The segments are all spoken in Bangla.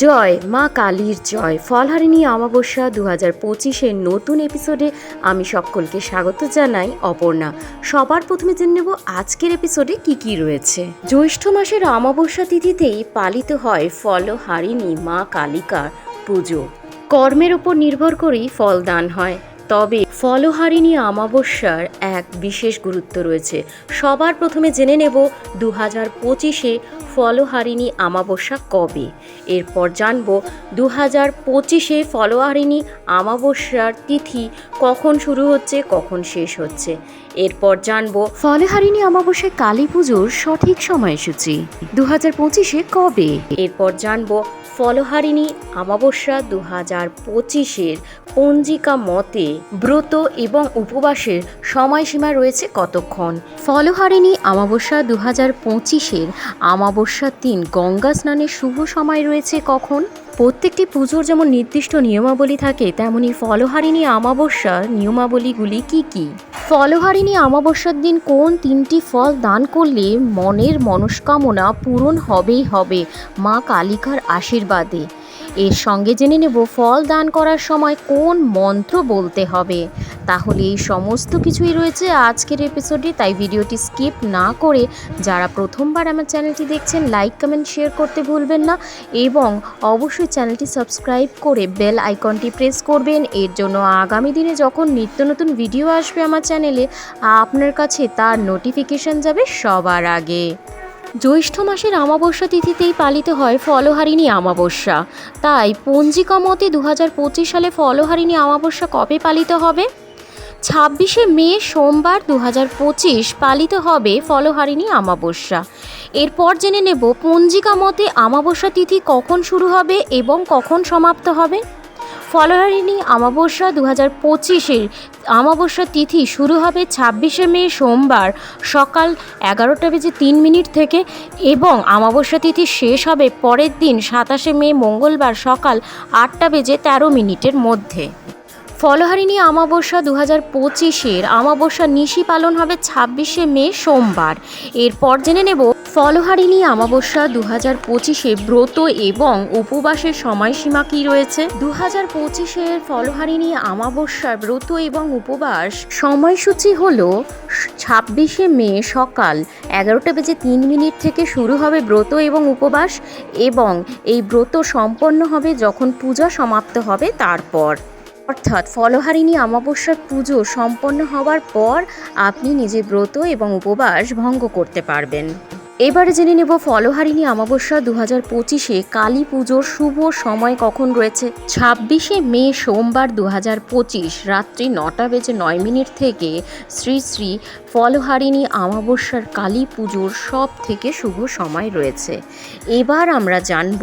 জয়, মা কালীর জয়। ফলহারিণী অমাবস্যা দু হাজার পঁচিশের নতুন এপিসোডে আমি সকলকে স্বাগত জানাই, অপর্ণা। সবার প্রথমে জেনে নেব আজকের এপিসোডে কি কি রয়েছে। জ্যৈষ্ঠ মাসের অমাবস্যা তিথিতেই পালিত হয় ফলহারিণী মা কালিকার পুজো। কর্মের উপর নির্ভর করেই ফল দান হয়। তবে ফলহারিণী অমাবস্যার এক বিশেষ গুরুত্ব রয়েছে। সবার প্রথমে জেনে নেব দু হাজার পঁচিশে ফলহারিণী অমাবস্যা কবে। এরপর জানব দু হাজার পঁচিশে ফলহারিণী অমাবস্যার তিথি কখন শুরু হচ্ছে, কখন শেষ হচ্ছে। এরপর জানব ফলহারিণী অমাবস্যায় কালী পুজোর সঠিক সময়সূচি। দু হাজার পঁচিশে কবে? এরপর জানব ফলহারিণী অমাবস্যা দু হাজার পঁচিশের পঞ্জিকা মতে ব্রত এবং উপবাসের সময়সীমা রয়েছে কতক্ষণ? ফলহারিণী অমাবস্যা দু হাজার পঁচিশের অমাবস্যা তিন গঙ্গা স্নানের শুভ সময় রয়েছে কখন? প্রত্যেকটি পুজোর যেমন নির্দিষ্ট নিয়মাবলী থাকে তেমনি ফলহারিণী অমাবস্যার নিয়মাবলীগুলি কি কি? ফলহারিণী অমাবস্যার দিন কোন তিনটি ফল দান করলে মনের মনস্কামনা পূরণ হবেই হবে? মা কালিকার আশীর্বাদে। এর সঙ্গে জেনে নেব ফল দান করার সময় কোন মন্ত্র বলতে হবে। তাহলে এই সমস্ত কিছুই রয়েছে আজকের এপিসোডে তাই ভিডিওটি স্কিপ না করে যারা প্রথমবার আমার চ্যানেলটি দেখছেন লাইক কমেন্ট শেয়ার করতে ভুলবেন না এবং অবশ্যই চ্যানেলটি সাবস্ক্রাইব করে বেল আইকনটি প্রেস করবেন। এর জন্য আগামী দিনে যখন নিত্য নতুন ভিডিও আসবে আমার চ্যানেলে, আপনার কাছে তার নোটিফিকেশন যাবে সবার আগে। জ্যৈষ্ঠ মাসের অমাবস্যা তিথিতেই পালিত হয় ফলহারিণী অমাবস্যা। তাই পঞ্জিকা মতে দু হাজার পঁচিশ সালে ফলহারিণী অমাবস্যা কবে পালিত হবে? ছাব্বিশে মে, সোমবার দু হাজার পঁচিশ পালিত হবে ফলহারিণী অমাবস্যা। এরপর জেনে নেব পঞ্জিকা মতে অমাবস্যা তিথি কখন শুরু হবে এবং কখন সমাপ্ত হবে। ফলহারিণী অমাবস্যা দু হাজার পঁচিশের অমাবস্যা তিথি শুরু হবে ছাব্বিশে মে সোমবার সকাল এগারোটা বেজে তিন মিনিট থেকে এবং অমাবস্যা তিথি শেষ হবে পরের দিন সাতাশে মে মঙ্গলবার সকাল আটটা বেজে তেরো মিনিটের মধ্যে। ফলহারিণী অমাবস্যা দু হাজার পঁচিশের অমাবস্যা নিশি পালন হবে ছাব্বিশে মে সোমবার। এরপর জেনে নেব ফলহারিণী অমাবস্যা দু হাজার পঁচিশে ব্রত এবং উপবাসের সময়সীমা কী রয়েছে? দু হাজার পঁচিশের ফলহারিণী অমাবস্যার ব্রত এবং উপবাস সময়সূচি হল ছাব্বিশে মে সকাল এগারোটা বেজে তিন মিনিট থেকে শুরু হবে ব্রত এবং উপবাস এবং এই ব্রত সম্পন্ন হবে যখন পূজা সমাপ্ত হবে তারপর। অর্থাৎ ফলহারিণী অমাবস্যার পুজো সম্পন্ন হওয়ার পর আপনি নিজের ব্রত এবং উপবাস ভঙ্গ করতে পারবেন। এবারে জেনে নেব ফলহারিণী অমাবস্যা দু হাজার পঁচিশে কালী পুজোর শুভ সময় কখন রয়েছে। ছাব্বিশে মে সোমবার দু হাজার পঁচিশ, রাত্রি নটা বেজে নয় মিনিট থেকে শ্রী শ্রী ফলহারিণী অমাবস্যার কালী পুজোর সব থেকে শুভ সময় রয়েছে। এবার আমরা জানব,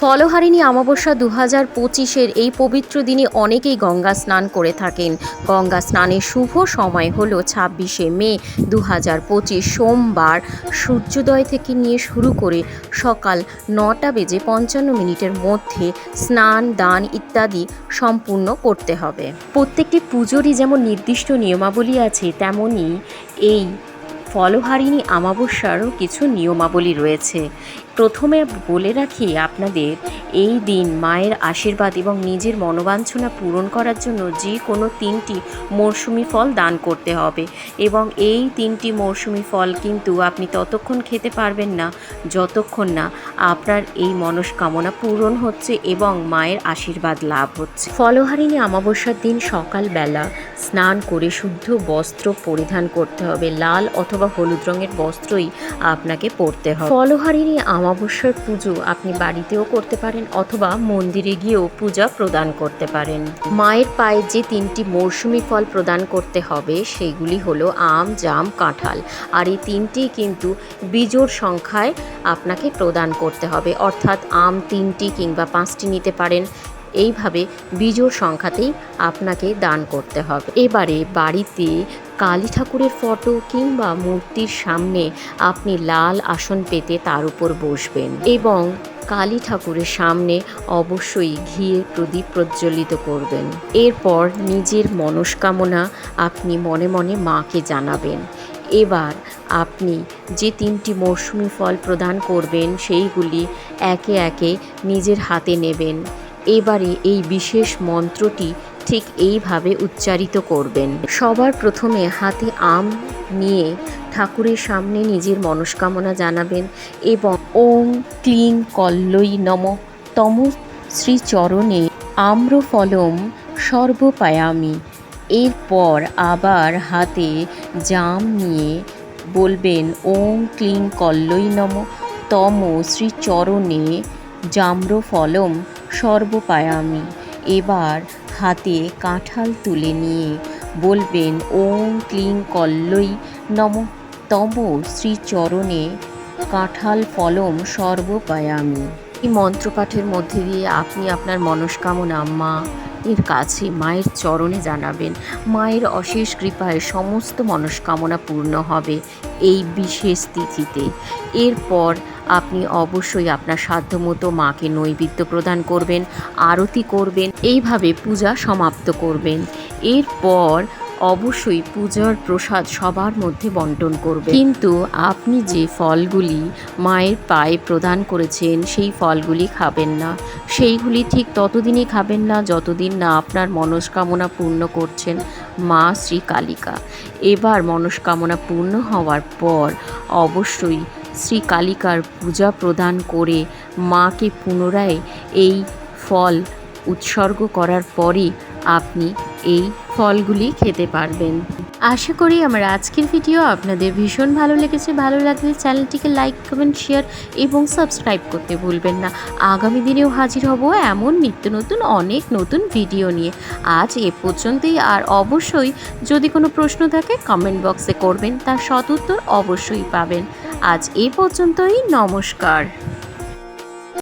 ফলহারিণী অমাবস্যা দু হাজার পঁচিশের এই পবিত্র দিনে অনেকেই গঙ্গা স্নান করে থাকেন। গঙ্গা স্নানের শুভ সময় হলো ছাব্বিশে মে দু হাজার পঁচিশ সোমবার। সূর্যোদয় থেকে নিয়ে শুরু করে সকাল নটা বেজে পঞ্চান্ন মিনিটের মধ্যে স্নান, দান ইত্যাদি সম্পূর্ণ করতে হবে। প্রত্যেকটি পুজোরই যেমন নির্দিষ্ট নিয়মাবলী আছে, তেমনই এই ফলহারিণী আমাবস্যারও কিছু নিয়মাবলী রয়েছে। প্রথমে বলে রাখি আপনাদের, এই দিন মায়ের আশীর্বাদ এবং নিজের মনোবাঞ্ছনা পূরণ করার জন্য যে কোনো তিনটি মরশুমি ফল দান করতে হবে। এবং এই তিনটি মরশুমি ফল কিন্তু আপনি ততক্ষণ খেতে পারবেন না, যতক্ষণ না আপনার এই মনস্কামনা পূরণ হচ্ছে এবং মায়ের আশীর্বাদ লাভ হচ্ছে। ফলহারিণী অমাবস্যার দিন সকালবেলা স্নান করে শুদ্ধ বস্ত্র পরিধান করতে হবে। লাল অথবা হলুদ রঙের বস্ত্রই আপনাকে পরতে হবে। ফলহারিণী অমাবস্যার পুজো আপনি বাড়িতেও করতে পারেন অথবা মন্দিরে গিয়েও পূজা প্রদান করতে পারেন। মায়ের পায়ে যে তিনটি মৌসুমি ফল প্রদান করতে হবে, সেগুলি হলো আম, জাম, কাঁঠাল। আর এই তিনটি কিন্তু বিজোড় সংখ্যায় আপনাকে প্রদান করতে হবে। অর্থাৎ আম তিনটি কিংবা পাঁচটি নিতে পারেন। এইভাবে বিজোড় সংখ্যাতেই আপনাকে দান করতে হবে। এবারে বাড়িতে কালী ঠাকুরের ফটো কিংবা মূর্তির সামনে আপনি লাল আসন পেতে তার উপর বসবেন এবং কালী ঠাকুরের সামনে অবশ্যই ঘিয়ের প্রদীপ প্রজ্বলিত করবেন। এরপর নিজের মনস্কামনা আপনি মনে মনে মাকে জানাবেন। এবার আপনি যে তিনটি মরশুমি ফল প্রদান করবেন সেইগুলি একে একে নিজের হাতে নেবেন। এবারে এই বিশেষ মন্ত্রটি ঠিক এইভাবে উচ্চারিত করবেন। সবার প্রথমে হাতে আম নিয়ে ঠাকুরের সামনে নিজের মনস্কামনা জানাবেন এবং ওম ক্লিং কল্লই নম তম শ্রীচরণে আম্রফলম সর্বপায়ামি। এরপর আবার হাতে জাম নিয়ে বলবেন ওম ক্লিং কল্লই নম তম শ্রীচরণে জাম্রফলম সর্বপায়ামি। এবার হাতে কাঁঠাল তুলে নিয়ে বলবেন, ওম ক্লিং কল্লই নম। তম শ্রীচরণে কাঁঠাল ফলম সর্বপায়ামি। এই মন্ত্রপাঠের মধ্যে দিয়ে আপনি আপনার মনস্কামনা, মা এর কাছে মায়ের চরণে জানাবেন, মায়ের অশেষ কৃপায় সমস্ত মনস্কামনা পূর্ণ হবে এই বিশেষ তিথিতে। এরপর আপনি অবশ্যই আপনার সাধ্যমতো মাকে নৈবেদ্য প্রদান করবেন, আরতি করবেন, এইভাবে পূজা সমাপ্ত করবেন। এরপর অবশ্যই পূজার প্রসাদ সবার মধ্যে বন্টন করবেন কিন্তু আপনি যে ফলগুলি মায়ের পায়ে প্রদান করেছেন, সেই ফলগুলি খাবেন না। সেইগুলি ঠিক ততদিনই খাবেন না, যতদিন না আপনার মনস্কামনা পূর্ণ করছেন মা শ্রী কালিকা। এবার মনস্কামনা পূর্ণ হওয়ার পর অবশ্যই শ্রী কালিকার পূজা প্রদান করে মাকে পুনরায় এই ফল উৎসর্গ করার পরই আপনি এই ফলগুলি খেতে পারবেন। আশা করি আমার আজকের ভিডিও আপনাদের ভীষণ ভালো লেগেছে। ভালো লাগলে চ্যানেলটিকে লাইক, কমেন্ট, শেয়ার এবং সাবস্ক্রাইব করতে ভুলবেন না। আগামী দিনেও হাজির হব এমন নিত্য নতুন, অনেক নতুন ভিডিও নিয়ে। আজ এ পর্যন্তই। আর অবশ্যই যদি কোনো প্রশ্ন থাকে কমেন্ট বক্সে করবেন। তার সদুত্তর অবশ্যই পাবেন। আজ এ পর্যন্তই। নমস্কার।